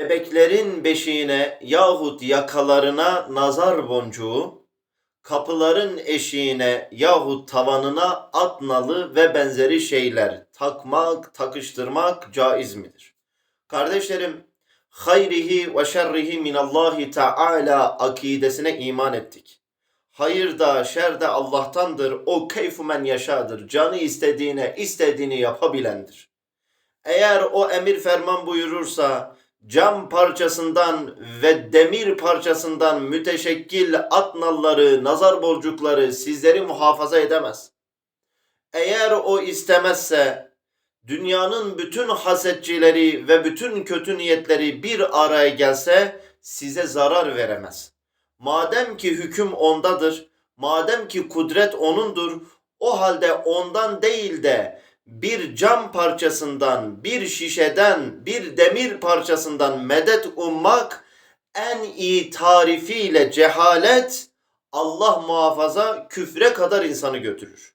Bebeklerin beşiğine yahut yakalarına nazar boncuğu, kapıların eşiğine yahut tavanına at nalı ve benzeri şeyler takmak, takıştırmak caiz midir? Kardeşlerim, hayrihi ve şerrihi minallahi teala akidesine iman ettik. Hayır da şer de Allah'tandır. O keyfu men yaşadır. Canı istediğine istediğini yapabilendir. Eğer o emir ferman buyurursa cam parçasından ve demir parçasından müteşekkil at nalları, nazar borcukları sizleri muhafaza edemez. Eğer o istemezse dünyanın bütün hasetçileri ve bütün kötü niyetleri bir araya gelse size zarar veremez. Madem ki hüküm ondadır, madem ki kudret onundur, o halde ondan değil de bir cam parçasından, bir şişeden, bir demir parçasından medet ummak en iyi tarifiyle cehalet Allah muhafaza küfre kadar insanı götürür.